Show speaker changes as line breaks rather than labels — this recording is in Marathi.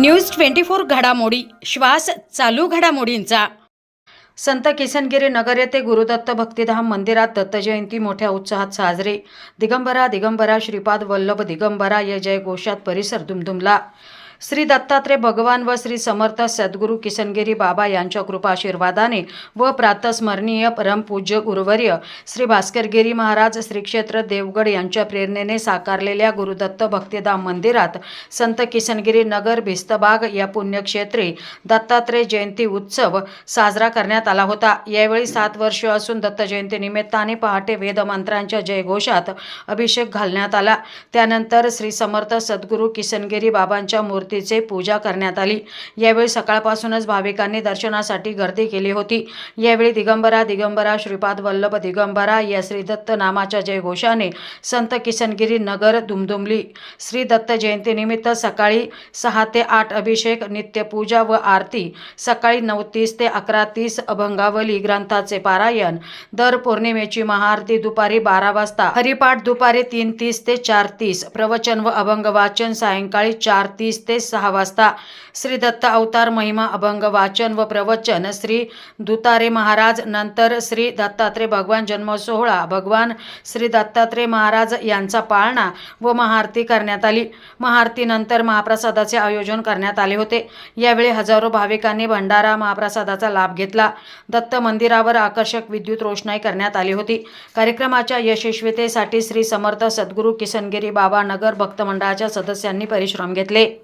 न्यूज ट्वेंटी फोर घडामोडी. श्वास चालू घडामोडींचा. संत किसनगिरी नगर येथे गुरुदत्त भक्तिधाम मंदिरात दत्तजयंती मोठ्या उत्साहात साजरी. दिगंबरा दिगंबरा श्रीपाद वल्लभ दिगंबरा या जय घोषात परिसर दुमदुमला. श्री दत्तात्रय भगवान व श्री समर्थ सद्गुरू किसनगिरी बाबा यांच्या कृपाशीर्वादाने व प्रातस्मरणीय परमपूज्य गुरुवर्य श्री भास्करगिरी महाराज श्री क्षेत्र देवगड यांच्या प्रेरणेने साकारलेल्या गुरुदत्त भक्तिधाम मंदिरात संत किसनगिरी नगर भिस्तबाग या पुण्यक्षेत्री दत्तात्रय जयंती उत्सव साजरा करण्यात आला होता. यावेळी सात वर्ष असून दत्त जयंती निमित्ताने पहाटे वेदमंत्रांच्या जयघोषात अभिषेक घालण्यात आला. त्यानंतर श्री समर्थ सद्गुरू किसनगिरी बाबांच्या मूर्तीचे पूजा करण्यात आली. यावेळी सकाळपासूनच भाविकांनी दर्शनासाठी गर्दी केली होती. यावेळी दिगंबरा दिगंबरा श्रीपाद वल्लभ दिगंबरा या श्रीदत्त नामाच्या जयघोषाने संत किसनगिरी नगर दुमदुमली. श्री दत्त जयंतीनिमित्त सकाळी सहा ते आठ अभिषेक नित्यपूजा व आरती सकाळी नऊ तीस ते अकरा तीस अभंगावली ग्रंथाचे पारायण दर पौर्णिमेची महाआरती दुपारी बारा वाजता हरिपाठ दुपारी तीन तीस ते चार तीस प्रवचन व अभंग वाचन सायंकाळी चार तीस ते सहा वाजता. श्री दत्त अवतार महिमा अभंग वाचन व प्रवचन श्री दुतारे महाराज नंतर श्री दत्तात्रय भगवान जन्म सोहळा भगवान श्री दत्तात्रय महाराज यांचा पाळणा व महाआरती करण्यात आली. महाआरतीनंतर महाप्रसादाचे आयोजन करण्यात आले होते. यावेळी हजारो भाविकांनी भंडारा महाप्रसादाचा लाभ घेतला. दत्त मंदिरावर आकर्षक विद्युत रोषणाई करण्यात आली होती. कार्यक्रमाच्या यशस्वीतेसाठी श्री समर्थ सद्गुरू किसनगिरी बाबा नगर भक्त मंडळाच्या सदस्यांनी परिश्रम घेतले.